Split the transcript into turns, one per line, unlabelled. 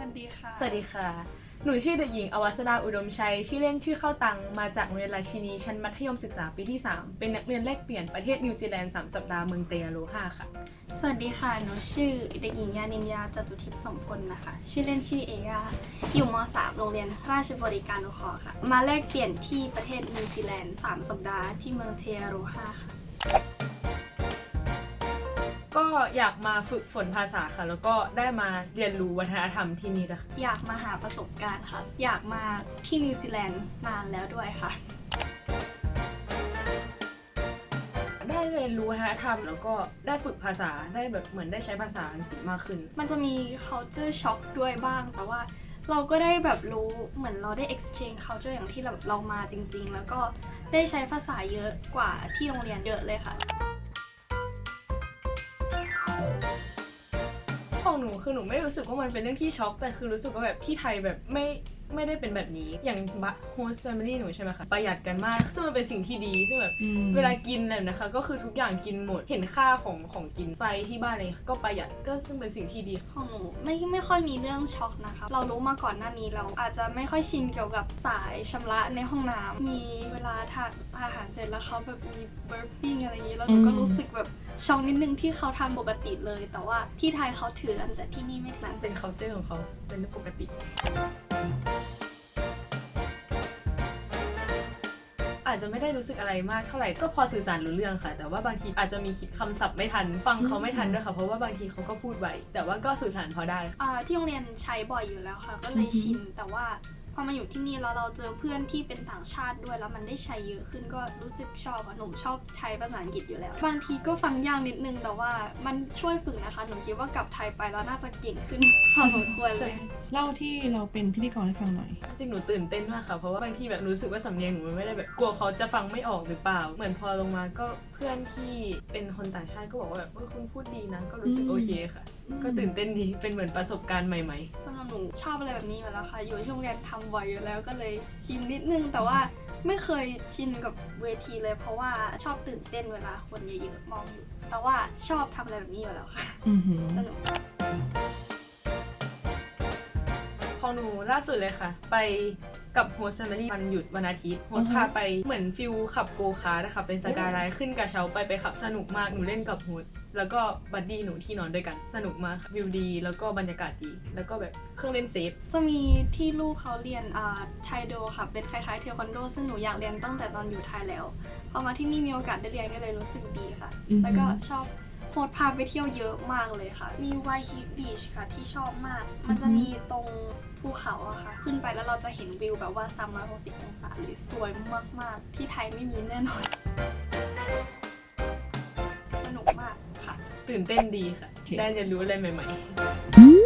วัสดีค่ะ
สวัสดีค่ะ หนูชื่อเด็กหญิงอวัสดาอุดมชัย ชื่อเล่นชื่อเข้าตัง มาจากโรงเรียนราชินี ชั้นมัธยมศึกษาปีที่ 3 เป็นนักเรียนแลกเปลี่ยนประเทศนิวซีแลนด์ 3 สัปดาห์เมืองเตยโลฮาค่ะ
สวัสดีค่ะ หนูชื่อเด็กหญิงยานินยาจตุทิพย์สมพลนะคะ ชื่อเล่นชื่อเอยาอยู่ม .3 โรงเรียนราชบริการนุเคราะห์ค่ะ มาแลกเปลี่ยนที่ประเทศนิวซีแลนด์ 3 สัปดาห์ที่เมืองเทอาโรฮาค่ะ
ก็ อยากมาฝึกฝนภาษาค่ะ แล้วก็ได้มาเรียนรู้วัฒนธรรมที่นี่นะคะ
อยากมาหาประสบการณ์ค่ะ อยากมาที่นิวซีแลนด์นานแล้วด้วยค่ะ
ได้เรียนรู้วัฒนธรรมแล้วก็ได้ฝึกภาษาได้แบบเหมือนได้ใช้ภาษาอังกฤษมากขึ้น
มันจะมี culture shock ด้วยบ้างแต่ว่าเราก็ได้แบบรู้เหมือนเราได้ exchange culture อย่างที่เราเรามาจริง ๆ แล้วก็ได้ใช้ภาษาเยอะกว่าที่โรงเรียนเยอะเลยค่ะ
ของหนูคือหนูไม่รู้สึกว่ามันเป็นเรื่องที่ช็อกแต่คือรู้สึกว่าแบบที่ไทยแบบไม่ ไม่ได้เป็นแบบนี้อย่างบัโฮสแฟมิลี่หนูใช่ไหมคะประหยัดกันมากซึ่งมันเป็นสิ่งที่ดีซึ่งแบบเวลากินอะไรนะคะ ก็คือทุกอย่างกินหมดเห็นค่าของของกินไฟที่บ้านเลยก็ประหยัดก็ซึ่งเป็นสิ่งที่ดี
ของหนูไม่ไม่ค่อยมีเรื่องช็อกนะคะ เรารู้มาก่อนหน้านี้เราอาจจะไม่ค่อยชินเกี่ยวกับสายชำระในห้องน้ำมีเวลาทานอาหารเสร็จแล้วเขาแบบมี burping อะไรอย่างนี้แล้วหนูก็
อืม
รู้สึกแบบช็อกนิดนึงที่เขาทำปกติเลย แต่ว่าที่ไทยเขาถือกันแต่ที่นี่ไม่ถือ
เป็น culture ของเขาเป็นเรื่องปกติ อาจจะไม่ได้รู้สึกอะไรมากเท่าไหร่ก็พอสื่อสารรู้เรื่องค่ะ แต่ว่าบางทีอาจจะมีคิดคำศัพท์ไม่ทัน ฟังเขาไม่ทันด้วยค่ะ เพราะว่าบางทีเขาก็พูดไวแต่ว่าก็สื่อสารพอได้
อ่าที่โรงเรียนใช้บ่อยอยู่แล้วค่ะ ก็เลยชินแต่ว่าพ อมาอยู่ที่นี่แล้วเราเจอเพื่อนที่เป็นต่างชาติด้วยแล้วมันได้ใช้เยอะขึ้นก็รู้สึกชอบอะหนูชอบใช้ภาษาอังกฤษอยู่แล้ว บางทีก็ฟังยากนิดนึงแต่ว่ามันช่วยฝึกนะคะหนูคิดว่ากลับไทยไปแล้วน่าจะเก่งขึ้นพอสมควรเลย
เล่าที่เราเป็นพิธีกรให้ฟังหน่อย
จริงๆหนูตื่นเต้นมากค่ะเพราะว่าบางทีแบบรู้สึกว่าสำเนียงหนูมันไม่ได้แบบกลัวเขาจะฟังไม่ออกหรือเปล่า เหมือนพอลงมาก็เพื่อนที่เป็นคนต่างชาติก็บอกว่าแบบเออคุณพูดดีนะก็รู้สึก
อืม
โอเคค่ะ ก็ตื่นเต้นดีเป็นเหมือนประสบการณ์ใหม่
สำ หรับหนูชอบอะไรแบบนี้อยู่แล้วค่ะ อยู่ที่โรงเรียนทำบ่อยอยู่แล้วก็เลยชินนิดนึง แต่ว่าไม่เคยชินกับเวทีเลย เพราะว่าชอบตื่นเต้นเวลาคนเยอะๆมองอยู่ แต่ว่าชอบทำอะไรแบบนี้อยู่แล้วค่ะ
อือหือ
สนุก
ๆพอหนูล่าสุดเลยค่ะ ไป กับโฮสต์แฟมิลี่วันหยุดวันอาทิตย์โฮสต์พาไปเหมือนฟิลขับโกคาร์ดนะคะเป็นสกายไลน์ขึ้นกระเช้าไปไปขับสนุกมากหนูเล่นกับโฮสต์แล้วก็บัดดี้หนูที่นอนด้วยกันสนุกมากค่ะวิวดี แล้วก็บรรยากาศดี แล้วก็แบบเครื่องเล่นเซฟ
จะมีที่ลูกเขาเรียนอ่าไทโดค่ะ เป็นคล้ายๆเทควันโด ซึ่งหนูอยากเรียนตั้งแต่ตอนอยู่ไทยแล้วพอมาที่นี่มีโอกาสได้เรียนก็เลยรู้สึกดีค่ะ
อือหือ
แล้วก็ชอบ โฮสต์พาไปเที่ยวเยอะมากเลยค่ะ มีไวฮิบีชค่ะที่ชอบมาก มันจะมีตรงภูเขาอะค่ะ ขึ้นไปแล้วเราจะเห็นวิวแบบว่า 360 องศาเลยสวยมาก ๆ ที่ไทยไม่มีแน่นอน สนุกมากค่ะ
ตื่นเต้นดีค่ะ
โอเค
ได้เรียนรู้อะไรใหม่ ๆ